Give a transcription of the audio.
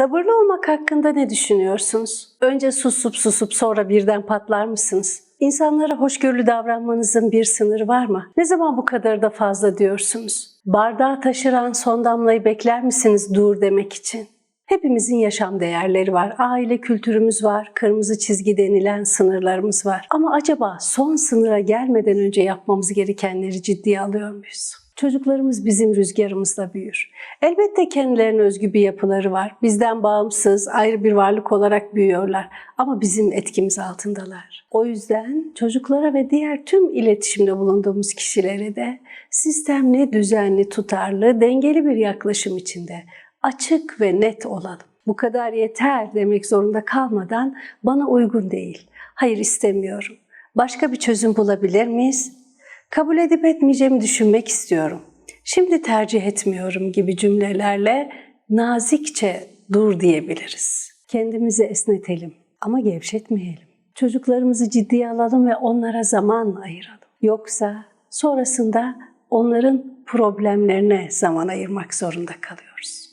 Sabırlı olmak hakkında ne düşünüyorsunuz? Önce susup susup sonra birden patlar mısınız? İnsanlara hoşgörülü davranmanızın bir sınırı var mı? Ne zaman bu kadar da fazla diyorsunuz? Bardağı taşıran son damlayı bekler misiniz dur demek için? Hepimizin yaşam değerleri var. Aile kültürümüz var. Kırmızı çizgi denilen sınırlarımız var. Ama acaba son sınıra gelmeden önce yapmamız gerekenleri ciddiye alıyor muyuz? Çocuklarımız bizim rüzgarımızla büyür. Elbette kendilerine özgü bir yapıları var. Bizden bağımsız, ayrı bir varlık olarak büyüyorlar. Ama bizim etkimiz altındalar. O yüzden çocuklara ve diğer tüm iletişimde bulunduğumuz kişilere de sistemli, düzenli, tutarlı, dengeli bir yaklaşım içinde açık ve net olalım. Bu kadar yeter demek zorunda kalmadan bana uygun değil. Hayır istemiyorum. Başka bir çözüm bulabilir miyiz? Kabul edip etmeyeceğimi düşünmek istiyorum. Şimdi tercih etmiyorum gibi cümlelerle nazikçe dur diyebiliriz. Kendimizi esnetelim ama gevşetmeyelim. Çocuklarımızı ciddiye alalım ve onlara zaman ayıralım. Yoksa sonrasında onların problemlerine zaman ayırmak zorunda kalıyoruz.